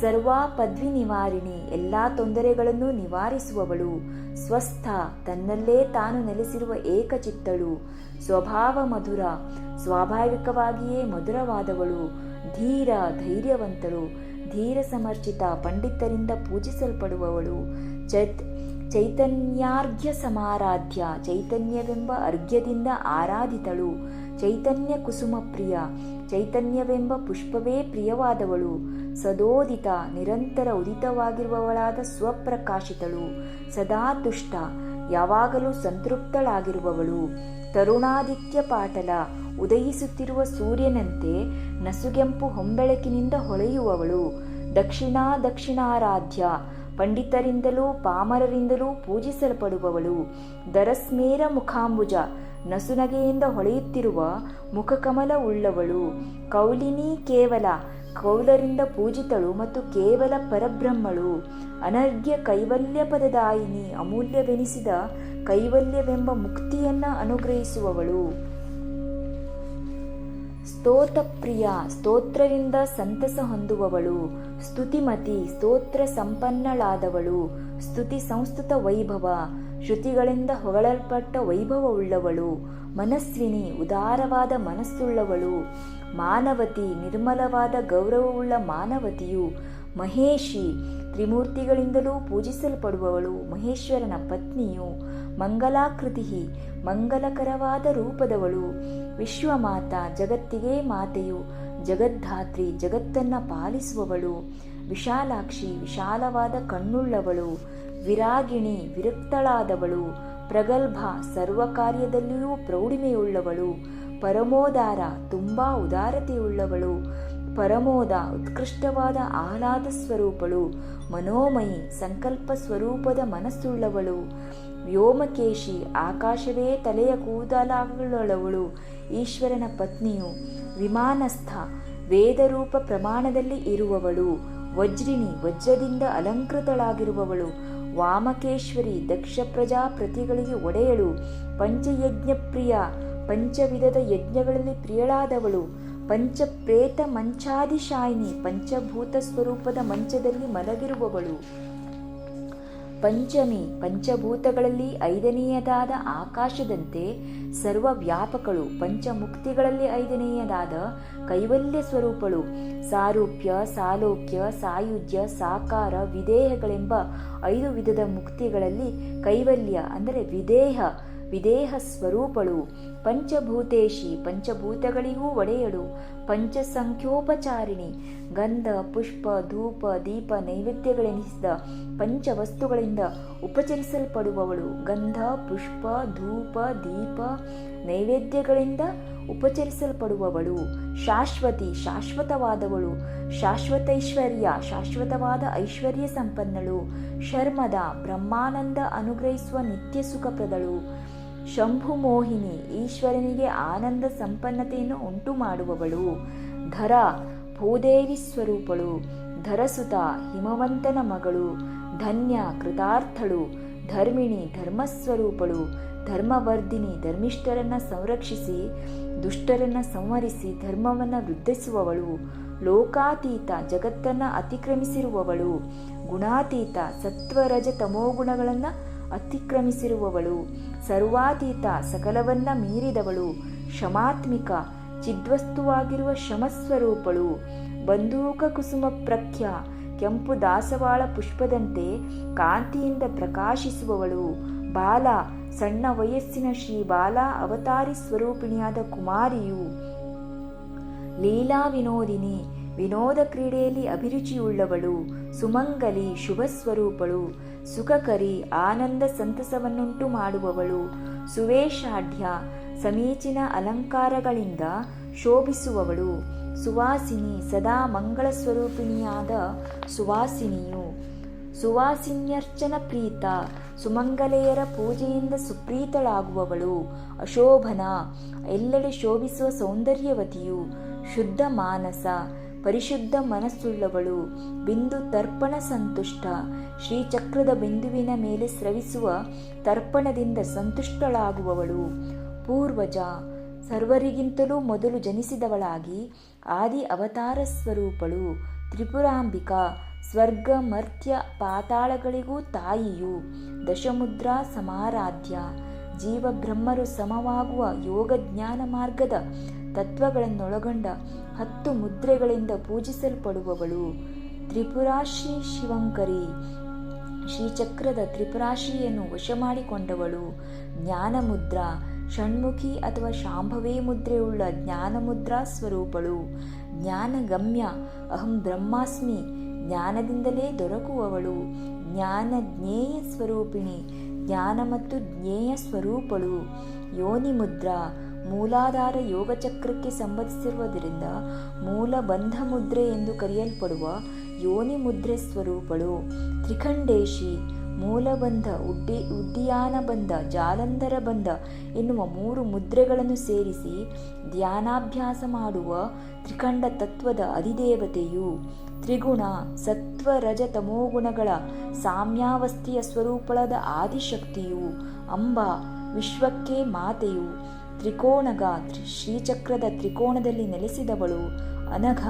ಸರ್ವಾ ಪದ್ವಿ ನಿವಾರಿಣಿ ಎಲ್ಲ ತೊಂದರೆಗಳನ್ನು ನಿವಾರಿಸುವವಳು, ಸ್ವಸ್ಥ, ತನ್ನಲ್ಲೇ ತಾನು ನೆಲೆಸಿರುವ ಏಕಚಿತ್ತಳು ಸ್ವಭಾವ ಮಧುರ ಸ್ವಾಭಾವಿಕವಾಗಿಯೇ ಮಧುರವಾದವಳು, ಧೀರ, ಧೈರ್ಯವಂತಳು, ಧೀರ ಸಮರ್ಚಿತ ಪಂಡಿತರಿಂದ ಪೂಜಿಸಲ್ಪಡುವವಳು, ಚೈತ್ ಚೈತನ್ಯಾರ್ಘ್ಯ ಸಮಾರಾಧ್ಯ, ಚೈತನ್ಯವೆಂಬ ಅರ್ಘ್ಯದಿಂದ ಆರಾಧಿತಳು, ಚೈತನ್ಯ ಕುಸುಮ ಪ್ರಿಯ, ಚೈತನ್ಯವೆಂಬ ಪುಷ್ಪವೇ ಪ್ರಿಯವಾದವಳು, ಸದೋದಿತ, ನಿರಂತರ ಉದಿತವಾಗಿರುವವಳಾದ ಸ್ವಪ್ರಕಾಶಿತಳು, ಸದಾ ತುಷ್ಟ, ಯಾವಾಗಲೂ ಸಂತೃಪ್ತಳಾಗಿರುವವಳು, ತರುಣಾದಿತ್ಯ ಪಾಟಲ, ಉದಯಿಸುತ್ತಿರುವ ಸೂರ್ಯನಂತೆ ನಸುಗೆಂಪು ಹೊಂಬೆಳಕಿನಿಂದ ಹೊಳೆಯುವವಳು ದಕ್ಷಿಣಾ ದಕ್ಷಿಣಾರಾಧ್ಯ ಪಂಡಿತರಿಂದಲೂ ಪಾಮರರಿಂದಲೂ ಪೂಜಿಸಲ್ಪಡುವವಳು. ದರಸ್ಮೇರ ಮುಖಾಂಬುಜ. ನಸುನಗೆಯಿಂದ ಹೊಳೆಯುತ್ತಿರುವ ಮುಖಕಮಲ ಉಳ್ಳವಳು ಕೌಲಿನಿ ಕೇವಲ ಕೌಲರಿಂದ ಪೂಜಿತಳು ಮತ್ತು ಕೇವಲ ಪರಬ್ರಹ್ಮಳು. ಅನರ್ಘ್ಯ ಕೈವಲ್ಯ ಪದದಾಯಿನಿ ಅಮೂಲ್ಯವೆನಿಸಿದ ಕೈವಲ್ಯವೆಂಬ ಮುಕ್ತಿಯನ್ನ ಅನುಗ್ರಹಿಸುವವಳು. ಸ್ತೋತಪ್ರಿಯ, ಸ್ತೋತ್ರದಿಂದ ಸಂತಸ ಹೊಂದುವವಳು. ಸ್ತುತಿಮತಿ, ಸ್ತೋತ್ರ ಸಂಪನ್ನಳಾದವಳು. ಸ್ತುತಿ ಸಂಸ್ತುತ ವೈಭವ, ಶ್ರುತಿಗಳಿಂದ ಹೊಗಳಲ್ಪಟ್ಟ ವೈಭವವುಳ್ಳವಳು. ಮನಸ್ವಿನಿ, ಉದಾರವಾದ ಮನಸ್ಸುಳ್ಳವಳು. ಮಾನವತಿ, ನಿರ್ಮಲವಾದ ಗೌರವವುಳ್ಳ ಮಾನವತಿಯು. ಮಹೇಶಿ ತ್ರಿಮೂರ್ತಿಗಳಿಂದಲೂ ಪೂಜಿಸಲ್ಪಡುವವಳು ಮಹೇಶ್ವರನ ಪತ್ನಿಯು ಮಂಗಲಾಕೃತಿ, ಮಂಗಲಕರವಾದ ರೂಪದವಳು. ವಿಶ್ವಮಾತ ಜಗತ್ತಿಗೆ ಮಾತೆಯು, ಜಗದ್ಧಾತ್ರಿ ಜಗತ್ತನ್ನ ಪಾಲಿಸುವವಳು. ವಿಶಾಲಾಕ್ಷಿ ವಿಶಾಲವಾದ ಕಣ್ಣುಳ್ಳವಳು. ವಿರಾಗಿಣಿ ವಿರಕ್ತಳಾದವಳು. ಪ್ರಗಲ್ಭ ಸರ್ವ ಕಾರ್ಯದಲ್ಲಿಯೂ ಪ್ರೌಢಿಮೆಯುಳ್ಳವಳು. ಪರಮೋದಾರ ತುಂಬಾ ಉದಾರತೆಯುಳ್ಳವಳು. ಪರಮೋದ ಉತ್ಕೃಷ್ಟವಾದ ಆಹ್ಲಾದ ಸ್ವರೂಪಳು, ಮನೋಮಯಿ ಸಂಕಲ್ಪ ಸ್ವರೂಪದ ಮನಸ್ಸುಳ್ಳವಳು. ವ್ಯೋಮಕೇಶಿ ಆಕಾಶವೇ ತಲೆಯ ಕೂದಲಾಗುಳ್ಳವಳು ಈಶ್ವರನ ಪತ್ನಿಯು ವಿಮಾನಸ್ಥ ವೇದರೂಪ ಪ್ರಮಾಣದಲ್ಲಿ ಇರುವವಳು. ವಜ್ರಿಣಿ ವಜ್ರದಿಂದ ಅಲಂಕೃತಳಾಗಿರುವವಳು. ವಾಮಕೇಶ್ವರಿ ದಕ್ಷ ಪ್ರಜಾಪ್ರತಿಗಳಿಗೆ ಒಡೆಯಳು. ಪಂಚಯಜ್ಞ ಪ್ರಿಯ ಪಂಚವಿಧದ ಯಜ್ಞಗಳಲ್ಲಿ ಪ್ರಿಯಳಾದವಳು. ಪಂಚಪ್ರೇತ ಮಂಚಾದಿಶಾಯಿನಿ ಪಂಚಭೂತ ಸ್ವರೂಪದ ಮಂಚದಲ್ಲಿ ಮಲಗಿರುವವಳು. ಪಂಚಮಿ ಪಂಚಭೂತಗಳಲ್ಲಿ ಐದನೆಯದಾದ ಆಕಾಶದಂತೆ ಸರ್ವ ವ್ಯಾಪಕಳು ಪಂಚಮುಕ್ತಿಗಳಲ್ಲಿ ಐದನೆಯದಾದ ಕೈವಲ್ಯ ಸ್ವರೂಪಳು. ಸಾರೂಪ್ಯ, ಸಾಲೋಕ್ಯ, ಸಾಯುಜ್ಯ, ಸಾಕಾರ, ವಿದೇಹಗಳೆಂಬ ಐದು ವಿಧದ ಮುಕ್ತಿಗಳಲ್ಲಿ ಕೈವಲ್ಯ ಅಂದರೆ ವಿದೇಹ ವಿದೇಹ ಸ್ವರೂಪಳು. ಪಂಚಭೂತೇಶಿ ಪಂಚಭೂತಗಳಿಗೂ ಒಡೆಯಳು ಪಂಚಸಂಖ್ಯೋಪಚಾರಿಣಿ, ಗಂಧ, ಪುಷ್ಪ, ಧೂಪ, ದೀಪ ನೈವೇದ್ಯಗಳೆನಿಸಿದ ಪಂಚವಸ್ತುಗಳಿಂದ ಉಪಚರಿಸಲ್ಪಡುವವಳು. ಗಂಧ, ಪುಷ್ಪ, ಧೂಪ, ದೀಪ ನೈವೇದ್ಯಗಳಿಂದ ಉಪಚರಿಸಲ್ಪಡುವವಳು. ಶಾಶ್ವತಿ, ಶಾಶ್ವತವಾದವಳು. ಶಾಶ್ವತೈಶ್ವರ್ಯ, ಶಾಶ್ವತವಾದ ಐಶ್ವರ್ಯ ಸಂಪನ್ನಳು. ಶರ್ಮದ, ಬ್ರಹ್ಮಾನಂದ ಅನುಗ್ರಹಿಸುವ ನಿತ್ಯ ಸುಖಪ್ರದಳು ಶಂಭು ಮೋಹಿನಿ ಈಶ್ವರನಿಗೆ ಆನಂದ ಸಂಪನ್ನತೆಯನ್ನು ಉಂಟು ಮಾಡುವವಳು ಧರ ಭೂದೇವಿ ಸ್ವರೂಪಳು. ಧರಸುತ ಹಿಮವಂತನ ಮಗಳು. ಧನ್ಯ ಕೃತಾರ್ಥಳು. ಧರ್ಮಿಣಿ ಧರ್ಮಸ್ವರೂಪಳು. ಧರ್ಮವರ್ಧಿನಿ ಧರ್ಮಿಷ್ಠರನ್ನ ಸಂರಕ್ಷಿಸಿ, ದುಷ್ಟರನ್ನ ಸಂವರಿಸಿ ಧರ್ಮವನ್ನು ವೃದ್ಧಿಸುವವಳು. ಲೋಕಾತೀತ ಜಗತ್ತನ್ನು ಅತಿಕ್ರಮಿಸಿರುವವಳು. ಗುಣಾತೀತ ಸತ್ವರಜ ತಮೋಗುಣಗಳನ್ನು ಅತಿಕ್ರಮಿಸಿರುವವಳು. ಸರ್ವಾತೀತ ಸಕಲವನ್ನ ಮೀರಿದವಳು ಶಮಾತ್ಮಿಕ ಚಿದ್ವಸ್ತುವಾಗಿರುವ ಶಮಸ್ವರೂಪಳು ಬಂದೂಕ ಕುಸುಮ ಪ್ರಖ್ಯ, ಕೆಂಪು ದಾಸವಾಳ ಪುಷ್ಪದಂತೆ ಕಾಂತಿಯಿಂದ ಪ್ರಕಾಶಿಸುವವಳು. ಬಾಲ, ಸಣ್ಣ ವಯಸ್ಸಿನ ಶ್ರೀ ಬಾಲ ಅವತಾರಿ ಸ್ವರೂಪಿಣಿಯಾದ ಕುಮಾರಿಯು. ಲೀಲಾ ವಿನೋದಿನಿ, ವಿನೋದ ಕ್ರೀಡೆಯಲ್ಲಿ ಅಭಿರುಚಿಯುಳ್ಳವಳು. ಸುಮಂಗಲಿ ಶುಭ ಸ್ವರೂಪಳು ಸುಖಕರಿ ಆನಂದ ಸಂತಸವನ್ನುಂಟು ಮಾಡುವವಳು. ಸುವೇಶಾಢ್ಯ ಸಮೀಚಿನ ಅಲಂಕಾರಗಳಿಂದ ಶೋಭಿಸುವವಳು. ಸುವಾಸಿನಿ ಸದಾ ಮಂಗಳ ಸ್ವರೂಪಿಣಿಯಾದ ಸುವಾಸಿನಿಯು. ಸುವಾಸಿನ್ಯರ್ಚನ ಪ್ರೀತ ಸುಮಂಗಲೆಯರ ಪೂಜೆಯಿಂದ ಸುಪ್ರೀತಳಾಗುವವಳು. ಅಶೋಭನ ಎಲ್ಲೆಡೆ ಶೋಭಿಸುವ ಸೌಂದರ್ಯವತಿಯು. ಶುದ್ಧ ಮಾನಸ ಪರಿಶುದ್ಧ ಮನಸ್ಸುಳ್ಳವಳು. ಬಿಂದು ತರ್ಪಣ ಸಂತುಷ್ಟ. ಶ್ರೀಚಕ್ರದ ಬಿಂದುವಿನ ಮೇಲೆ ಸ್ರವಿಸುವ ತರ್ಪಣದಿಂದ ಸಂತುಷ್ಟಳಾಗುವವಳು. ಪೂರ್ವಜ, ಸರ್ವರಿಗಿಂತಲೂ ಮೊದಲು ಜನಿಸಿದವಳಾಗಿ ಆದಿ ಅವತಾರ ಸ್ವರೂಪಳು. ತ್ರಿಪುರಾಂಬಿಕಾ, ಸ್ವರ್ಗ, ಮರ್ತ್ಯ, ಪಾತಾಳಗಳಿಗೂ ತಾಯಿಯು. ದಶಮುದ್ರಾ, ಸಮಾರಾಧ್ಯ. ಜೀವಬ್ರಹ್ಮರು ಸಮವಾಗುವ ಯೋಗ ಜ್ಞಾನ ಮಾರ್ಗದ ತತ್ವಗಳನ್ನೊಳಗೊಂಡ ಹತ್ತು ಮುದ್ರೆಗಳಿಂದ ಪೂಜಿಸಲ್ಪಡುವವಳು ತ್ರಿಪುರಾಶ್ರೀ ಶಿವಂಕರಿ. ಶ್ರೀಚಕ್ರದ ತ್ರಿಪುರಾಶಿಯನ್ನು ವಶ ಮಾಡಿಕೊಂಡವಳು ಜ್ಞಾನಮುದ್ರಾ, ಷಣ್ಮುಖಿ ಅಥವಾ ಶಾಂಭವೇ ಮುದ್ರೆಯುಳ್ಳ ಜ್ಞಾನಮುದ್ರಾ ಸ್ವರೂಪಳು. ಜ್ಞಾನಗಮ್ಯ, ಅಹಂ ಬ್ರಹ್ಮಾಸ್ಮಿ, ಜ್ಞಾನದಿಂದಲೇ ದೊರಕುವವಳು ಜ್ಞಾನ ಜ್ಞೇಯ ಸ್ವರೂಪಿಣಿ, ಜ್ಞಾನ ಮತ್ತು ಜ್ಞೇಯ ಸ್ವರೂಪಳು. ಯೋನಿ ಮುದ್ರಾ ಮೂಲಾಧಾರ ಯೋಗಚಕ್ರಕ್ಕೆ ಸಂಬಂಧಿಸಿರುವುದರಿಂದ ಮೂಲಬಂಧ ಮುದ್ರೆ ಎಂದು ಕರೆಯಲ್ಪಡುವ ಯೋನಿ ಮುದ್ರೆ ಸ್ವರೂಪಳು. ತ್ರಿಖಂಡೇಶಿ, ಮೂಲಬಂಧ, ಉಡ್ಡಿ, ಉಡ್ಡಿಯಾನ ಬಂಧ, ಜಾಲಂಧರ ಬಂಧ ಎನ್ನುವ ಮೂರು ಮುದ್ರೆಗಳನ್ನು ಸೇರಿಸಿ ಧ್ಯಾನಾಭ್ಯಾಸ ಮಾಡುವ ತ್ರಿಖಂಡ ತತ್ವದ ಅಧಿದೇವತೆಯು. ತ್ರಿಗುಣ ಸತ್ವ ರಜ ತಮೋಗುಣಗಳ ಸಾಮ್ಯಾವಸ್ಥೆಯ ಸ್ವರೂಪಳದ ಆದಿಶಕ್ತಿಯು, ಅಂಬ, ವಿಶ್ವಕ್ಕೆ ಮಾತೆಯು. ತ್ರಿಕೋಣಗ ತ್ರಿ ಶ್ರೀಚಕ್ರದ ತ್ರಿಕೋಣದಲ್ಲಿ ನೆಲೆಸಿದವಳು ಅನಘ,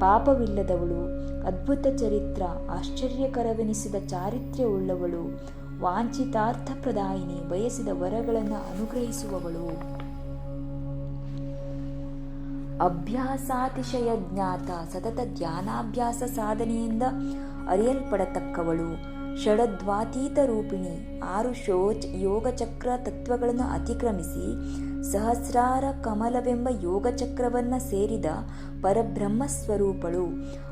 ಪಾಪವಿಲ್ಲದವಳು, ಅದ್ಭುತ ಚರಿತ್ರ, ಆಶ್ಚರ್ಯಕರವೆನಿಸಿದ ಚಾರಿತ್ರ್ಯವುಳ್ಳವಳು ವಾಂಛಿತಾರ್ಥ ಪ್ರದಾಯಿನಿ ಬಯಸಿದ ವರಗಳನ್ನು ಅನುಗ್ರಹಿಸುವವಳು. ಅಭ್ಯಾಸಾತಿಶಯ ಜ್ಞಾತ, ಸತತ ಜ್ಞಾನಾಭ್ಯಾಸ ಸಾಧನೆಯಿಂದ ಅರಿಯಲ್ಪಡತಕ್ಕವಳು. ಷಡದ್ವಾತೀತ ರೂಪಿಣಿ ಆರು ಶೋಚ್ ಯೋಗಚಕ್ರ ತತ್ವಗಳನ್ನು ಅತಿಕ್ರಮಿಸಿ ಸಹಸ್ರಾರ ಕಮಲವೆಂಬ ಯೋಗಚಕ್ರವನ್ನು ಸೇರಿದ ಪರಬ್ರಹ್ಮ ಸ್ವರೂಪಳು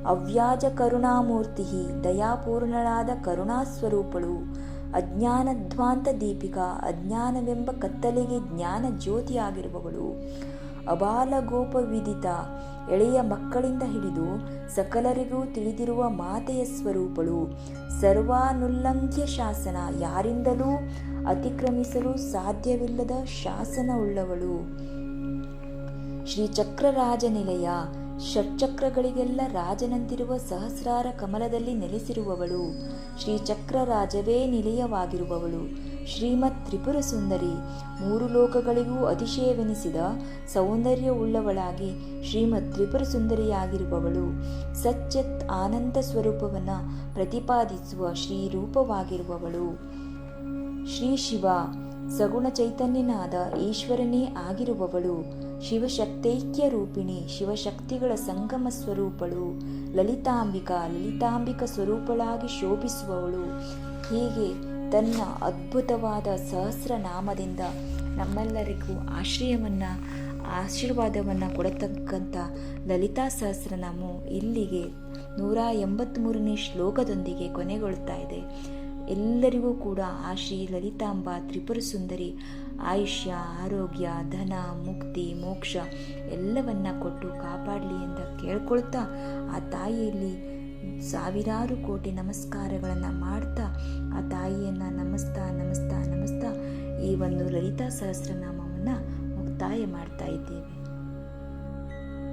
ಅವ್ಯಾಜ ಕರುಣಾಮೂರ್ತಿ ದಯಾಪೂರ್ಣಳಾದ ಕರುಣಾಸ್ವರೂಪಳು ಅಜ್ಞಾನಧ್ವಾಂತ ದೀಪಿಕಾ, ಅಜ್ಞಾನವೆಂಬ ಕತ್ತಲೆಗೆ ಜ್ಞಾನ ಜ್ಯೋತಿಯಾಗಿರುವವಳು. ಅಬಾಲಗೋಪವಿದಿತ ಎಳೆಯ ಮಕ್ಕಳಿಂದ ಹಿಡಿದು ಸಕಲರಿಗೂ ತಿಳಿದಿರುವ ಮಾತೆಯ ಸ್ವರೂಪಳು. ಸರ್ವಾನುಲ್ಲಂಘ್ಯ ಶಾಸನ ಯಾರಿಂದಲೂ ಅತಿಕ್ರಮಿಸಲು ಸಾಧ್ಯವಿಲ್ಲದ ಶಾಸನವುಳ್ಳವಳು. ಶ್ರೀಚಕ್ರರಾಜ ನಿಲಯ ಷಟ್ಚಕ್ರಗಳಿಗೆಲ್ಲ ರಾಜನಂತಿರುವ ಸಹಸ್ರಾರ ಕಮಲದಲ್ಲಿ ನೆಲೆಸಿರುವವಳು. ಶ್ರೀಚಕ್ರರಾಜವೇ ನಿಲಯವಾಗಿರುವವಳು. ಶ್ರೀಮತ್ ತ್ರಿಪುರ ಸುಂದರಿ ಮೂರು ಲೋಕಗಳಿಗೂ ಅತಿಶಯವೆನಿಸಿದ ಸೌಂದರ್ಯವುಳ್ಳವಳಾಗಿ ಶ್ರೀಮತ್ ತ್ರಿಪುರ ಸುಂದರಿಯಾಗಿರುವವಳು ಸಚ್ಚತ್ ಆನಂದ ಸ್ವರೂಪವನ್ನು ಪ್ರತಿಪಾದಿಸುವ ಶ್ರೀರೂಪವಾಗಿರುವವಳು. ಶ್ರೀ ಶಿವ ಸಗುಣ ಚೈತನ್ಯನಾದ ಈಶ್ವರನೇ ಆಗಿರುವವಳು. ಶಿವಶಕ್ತೈಕ್ಯ ರೂಪಿಣಿ ಶಿವಶಕ್ತಿಗಳ ಸಂಗಮ ಸ್ವರೂಪಳು. ಲಲಿತಾಂಬಿಕಾ ಲಲಿತಾಂಬಿಕ ಸ್ವರೂಪಳಾಗಿ ಶೋಭಿಸುವವಳು. ಹೀಗೆ ತನ್ನ ಅದ್ಭುತವಾದ ಸಹಸ್ರನಾಮದಿಂದ ನಮ್ಮೆಲ್ಲರಿಗೂ ಆಶ್ರಯವನ್ನು, ಆಶೀರ್ವಾದವನ್ನು ಕೊಡತಕ್ಕಂಥ ಲಲಿತಾ ಸಹಸ್ರನಾಮವು ಇಲ್ಲಿಗೆ ನೂರ ಎಂಬತ್ತ್ಮೂರನೇ ಶ್ಲೋಕದೊಂದಿಗೆ ಕೊನೆಗೊಳ್ತಾ ಇದೆ. ಎಲ್ಲರಿಗೂ ಕೂಡ ಆ ಶ್ರೀ ಲಲಿತಾಂಬ ತ್ರಿಪುರ ಸುಂದರಿ ಆಯುಷ್ಯ, ಆರೋಗ್ಯ, ಧನ, ಮುಕ್ತಿ, ಮೋಕ್ಷ ಎಲ್ಲವನ್ನ ಕೊಟ್ಟು ಕಾಪಾಡಲಿ ಅಂತ ಕೇಳ್ಕೊಳ್ತಾ ಆ ತಾಯಿಯಲ್ಲಿ ಸಾವಿರಾರು ಕೋಟಿ ನಮಸ್ಕಾರಗಳನ್ನು ಮಾಡ್ತಾ ಆ ತಾಯಿಯನ್ನು ನಮಸ್ತಾ ನಮಸ್ತಾ ನಮಸ್ತಾ ಈ ಒಂದು ಲಲಿತಾ ಸಹಸ್ರನಾಮವನ್ನು ಮುಕ್ತಾಯ ಮಾಡ್ತಾ ಇದ್ದೇವೆ.